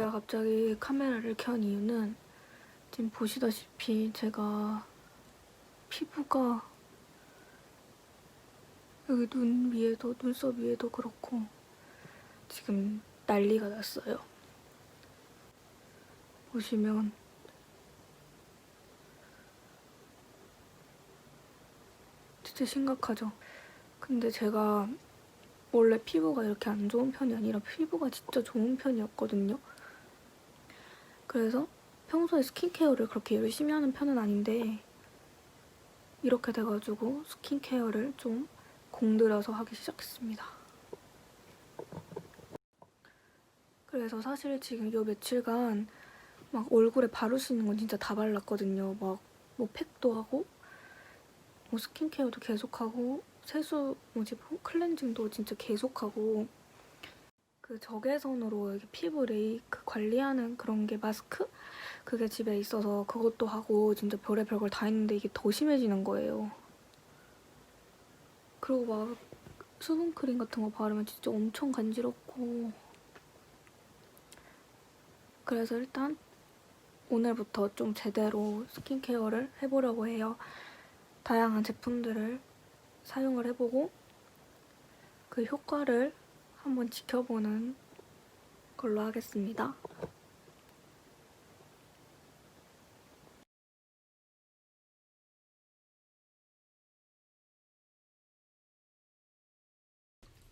제가 갑자기 카메라를 켠 이유는 지금 보시다시피 제가 피부가 여기 눈 위에도 눈썹 위에도 그렇고 지금 난리가 났어요. 보시면 진짜 심각하죠. 근데 제가 원래 피부가 이렇게 안 좋은 편이 아니라 피부가 진짜 좋은 편이었거든요. 그래서 평소에 스킨케어를 그렇게 열심히 하는 편은 아닌데 이렇게 돼가지고 스킨케어를 좀 공들여서 하기 시작했습니다. 그래서 사실 지금 요 며칠간 막 얼굴에 바를 수 있는 건 진짜 다 발랐거든요. 막 뭐 팩도 하고 뭐 스킨케어도 계속하고 세수 뭐지 클렌징도 진짜 계속하고 그 적외선으로 피부 레이크 관리하는 그런 게 마스크 그게 집에 있어서 그것도 하고 진짜 별의 별걸 다 했는데 이게 더 심해지는 거예요. 그리고 막 수분크림 같은 거 바르면 진짜 엄청 간지럽고 그래서 일단 오늘부터 좀 제대로 스킨케어를 해보려고 해요. 다양한 제품들을 사용을 해보고 그 효과를 한번 지켜보는 걸로 하겠습니다.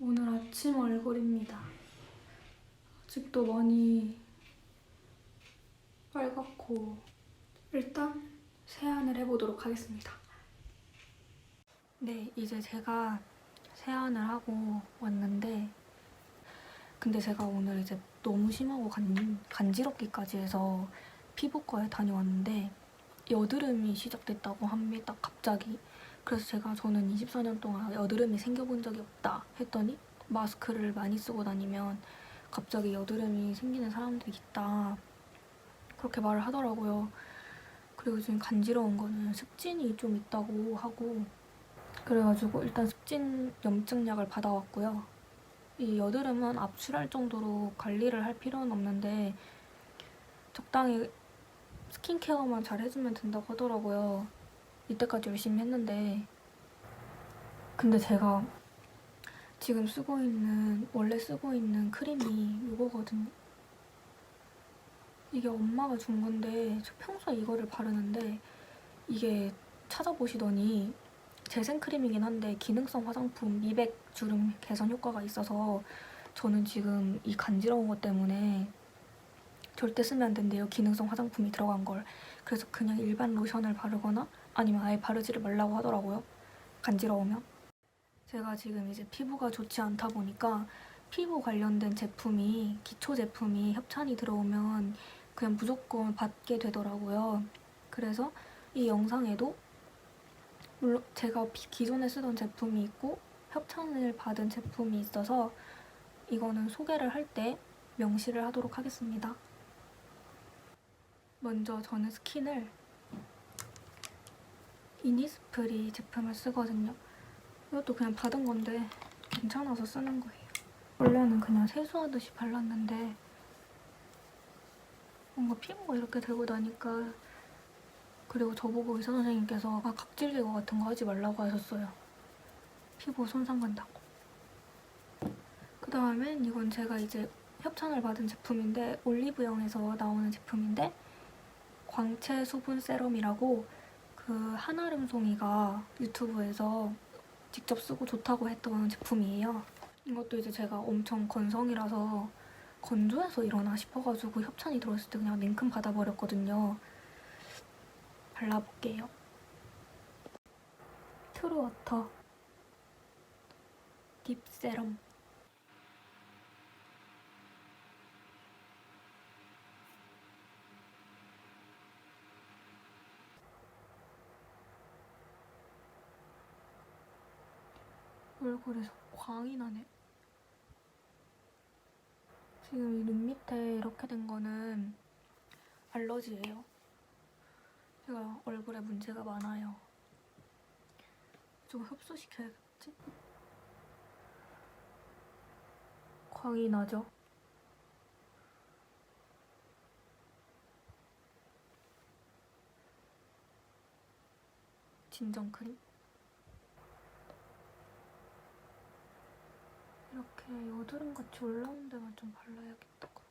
오늘 아침 얼굴입니다. 아직도 많이 빨갛고 일단 세안을 해보도록 하겠습니다. 네, 이제 제가 세안을 하고 왔는데 근데 제가 오늘 이제 너무 심하고 간, 간지럽기까지 해서 피부과에 다녀왔는데 여드름이 시작됐다고 합니다, 갑자기. 그래서 제가 저는 24년 동안 여드름이 생겨본 적이 없다 했더니 마스크를 많이 쓰고 다니면 갑자기 여드름이 생기는 사람들이 있다. 그렇게 말을 하더라고요. 그리고 지금 간지러운 거는 습진이 좀 있다고 하고 그래가지고 일단 습진 염증약을 받아왔고요. 이 여드름은 압출할 정도로 관리를 할 필요는 없는데 적당히 스킨케어만 잘 해주면 된다고 하더라고요. 이때까지 열심히 했는데 근데 제가 지금 쓰고 있는 원래 쓰고 있는 크림이 이거거든요. 이게 엄마가 준 건데 저 평소에 이거를 바르는데 이게 찾아보시더니 재생 크림이긴 한데 기능성 화장품 미백 주름 개선 효과가 있어서 저는 지금 이 간지러운 것 때문에 절대 쓰면 안 된대요. 기능성 화장품이 들어간 걸. 그래서 그냥 일반 로션을 바르거나 아니면 아예 바르지를 말라고 하더라고요. 간지러우면. 제가 지금 이제 피부가 좋지 않다 보니까 피부 관련된 제품이 기초 제품이 협찬이 들어오면 그냥 무조건 받게 되더라고요. 그래서 이 영상에도 물론 제가 기존에 쓰던 제품이 있고 협찬을 받은 제품이 있어서 이거는 소개를 할 때 명시를 하도록 하겠습니다. 먼저 저는 스킨을 이니스프리 제품을 쓰거든요. 이것도 그냥 받은 건데 괜찮아서 쓰는 거예요. 원래는 그냥 세수하듯이 발랐는데 뭔가 피부가 이렇게 되고 나니까 그리고 저보고 의사 선생님께서 아, 각질 제거 같은 거 하지 말라고 하셨어요. 피부 손상 간다고. 그 다음엔 이건 제가 이제 협찬을 받은 제품인데 올리브영에서 나오는 제품인데 광채 수분 세럼이라고 그 한아름송이가 유튜브에서 직접 쓰고 좋다고 했던 제품이에요. 이것도 이제 제가 엄청 건성이라서 건조해서 일어나 싶어가지고 협찬이 들어왔을 때 그냥 냉큼 받아버렸거든요. 발라볼게요. 트루워터 딥 세럼 얼굴에서 광이 나네. 지금 이 눈 밑에 이렇게 된 거는 알러지예요. 제가 얼굴에 문제가 많아요. 좀 흡수시켜야겠지? 광이 나죠? 진정 크림? 이렇게 여드름같이 올라온 데만 좀 발라야겠다.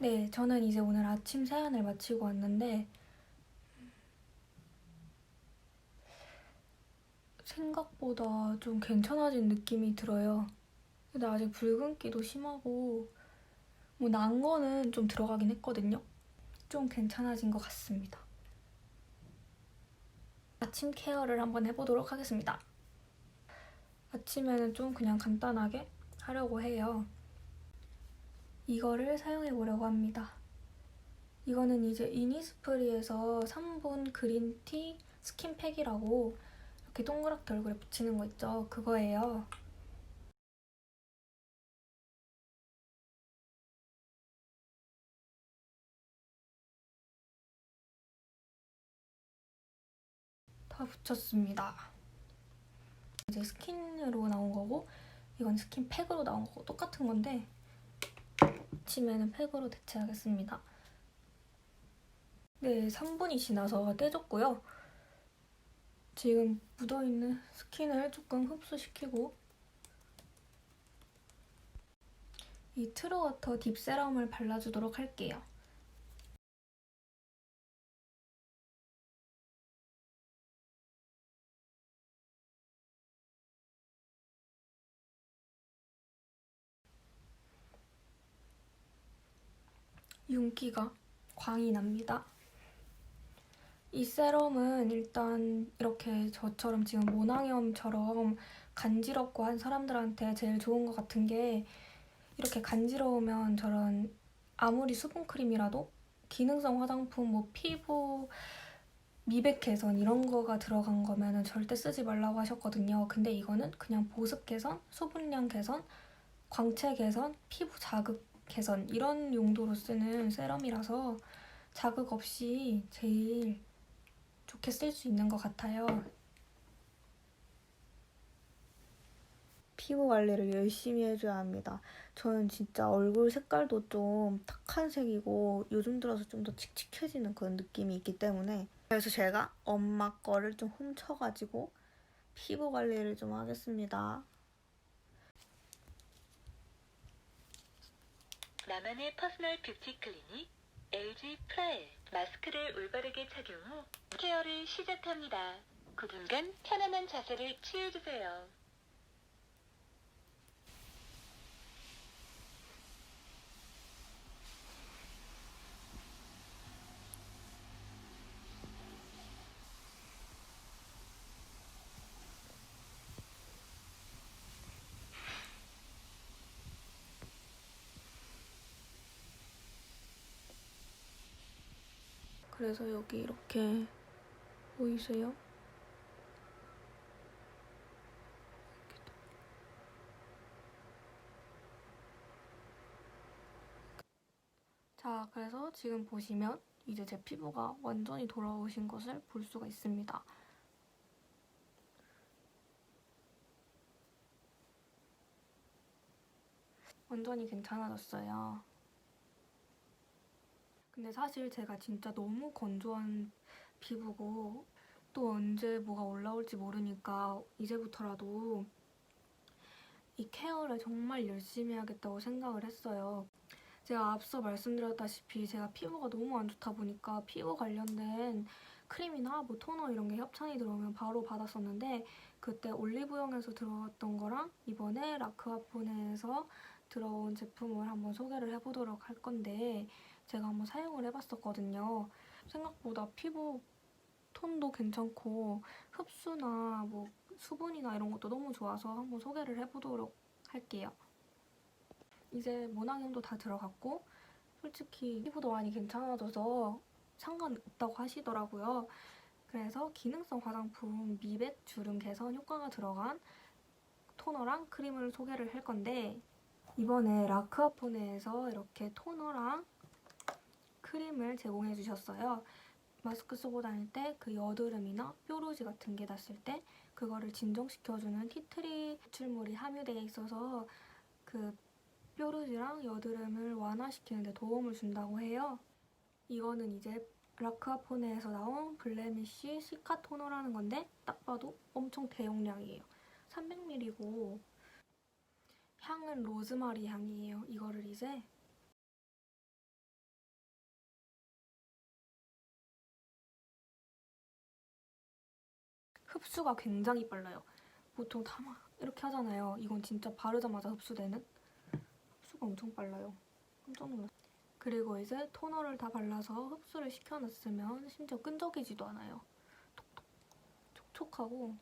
네, 저는 이제 오늘 아침 세안을 마치고 왔는데 생각보다 좀 괜찮아진 느낌이 들어요. 근데 아직 붉은기도 심하고 뭐 난 거는 좀 들어가긴 했거든요. 좀 괜찮아진 것 같습니다. 아침 케어를 한번 해보도록 하겠습니다. 아침에는 좀 그냥 간단하게 하려고 해요. 이거를 사용해 보려고 합니다. 이거는 이제 이니스프리에서 3분 그린티 스킨팩이라고 이렇게 동그랗게 얼굴에 붙이는 거 있죠? 그거예요. 다 붙였습니다. 이제 스킨으로 나온 거고 이건 스킨팩으로 나온 거고 똑같은 건데 아침에는 팩으로 대체하겠습니다. 네, 3분이 지나서 떼줬고요. 지금 묻어있는 스킨을 조금 흡수시키고 이 트루워터 딥 세럼을 발라주도록 할게요. 윤기가 광이 납니다. 이 세럼은 일단 이렇게 저처럼 지금 모낭염처럼 간지럽고 한 사람들한테 제일 좋은 것 같은 게 이렇게 간지러우면 저런 아무리 수분크림이라도 기능성 화장품, 뭐 피부 미백 개선 이런 거가 들어간 거면은 절대 쓰지 말라고 하셨거든요. 근데 이거는 그냥 보습 개선, 수분량 개선, 광채 개선, 피부 자극 개선 이런 용도로 쓰는 세럼이라서 자극 없이 제일 좋게 쓸 수 있는 것 같아요. 피부 관리를 열심히 해줘야 합니다. 저는 진짜 얼굴 색깔도 좀 탁한 색이고 요즘 들어서 좀 더 칙칙해지는 그런 느낌이 있기 때문에 그래서 제가 엄마 거를 좀 훔쳐가지고 피부 관리를 좀 하겠습니다. 나만의 퍼스널 뷰티 클리닉 LG 프라엘 마스크를 올바르게 착용 후 케어를 시작합니다. 9분간 편안한 자세를 취해주세요. 그래서 여기 이렇게 보이세요? 자, 그래서 지금 보시면 이제 제 피부가 완전히 돌아오신 것을 볼 수가 있습니다. 완전히 괜찮아졌어요. 근데 사실 제가 진짜 너무 건조한 피부고 또 언제 뭐가 올라올지 모르니까 이제부터라도 이 케어를 정말 열심히 해야겠다고 생각을 했어요. 제가 앞서 말씀드렸다시피 제가 피부가 너무 안 좋다 보니까 피부 관련된 크림이나 뭐 토너 이런 게 협찬이 들어오면 바로 받았었는데 그때 올리브영에서 들어왔던 거랑 이번에 라크아포네에서 들어온 제품을 한번 소개를 해보도록 할 건데 제가 한번 사용을 해봤었거든요. 생각보다 피부 톤도 괜찮고 흡수나 뭐 수분이나 이런 것도 너무 좋아서 한번 소개를 해보도록 할게요. 이제 모낭염도 다 들어갔고 솔직히 피부도 많이 괜찮아져서 상관없다고 하시더라고요. 그래서 기능성 화장품 미백 주름 개선 효과가 들어간 토너랑 크림을 소개를 할 건데 이번에 라크아포네에서 이렇게 토너랑 크림을 제공해 주셨어요. 마스크 쓰고 다닐 때 그 여드름이나 뾰루지 같은 게 났을 때 그거를 진정시켜주는 티트리 추출물이 함유되어 있어서 그 뾰루지랑 여드름을 완화시키는 데 도움을 준다고 해요. 이거는 이제 라크아포네에서 나온 블레미쉬 시카 토너라는 건데 딱 봐도 엄청 대용량이에요. 300ml고 향은 로즈마리 향이에요. 이거를 이제 흡수가 굉장히 빨라요. 보통 다 막 이렇게 하잖아요. 이건 진짜 바르자마자 흡수되는 흡수가 엄청 빨라요. 깜짝 놀랐어요. 그리고 이제 토너를 다 발라서 흡수를 시켜놨으면 심지어 끈적이지도 않아요. 촉촉하고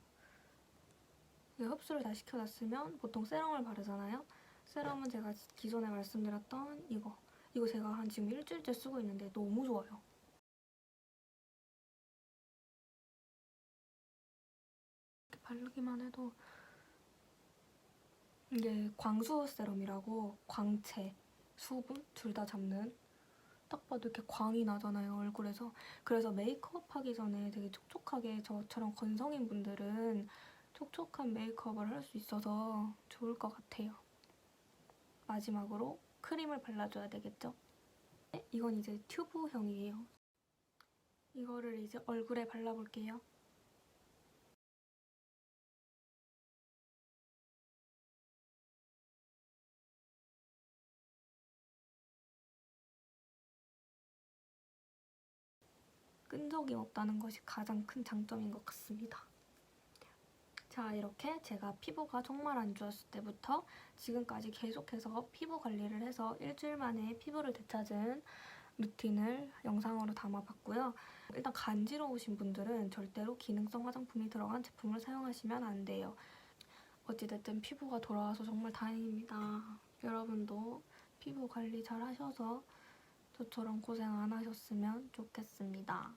흡수를 다 시켜놨으면 보통 세럼을 바르잖아요. 세럼은 제가 기존에 말씀드렸던 이거 이거 제가 한 지금 일주일째 쓰고 있는데 너무 좋아요. 바르기만 해도 이게 광수 세럼이라고 광채, 수분 둘 다 잡는 딱 봐도 이렇게 광이 나잖아요 얼굴에서. 그래서 메이크업 하기 전에 되게 촉촉하게 저처럼 건성인 분들은 촉촉한 메이크업을 할 수 있어서 좋을 것 같아요. 마지막으로 크림을 발라줘야 되겠죠? 네, 이건 이제 튜브형이에요. 이거를 이제 얼굴에 발라볼게요 끈적임 없다는 것이 가장 큰 장점인 것 같습니다. 자 이렇게 제가 피부가 정말 안 좋았을 때부터 지금까지 계속해서 피부 관리를 해서 일주일 만에 피부를 되찾은 루틴을 영상으로 담아봤고요. 일단 간지러우신 분들은 절대로 기능성 화장품이 들어간 제품을 사용하시면 안 돼요. 어찌됐든 피부가 돌아와서 정말 다행입니다. 여러분도 피부 관리 잘 하셔서 저처럼 고생 안 하셨으면 좋겠습니다.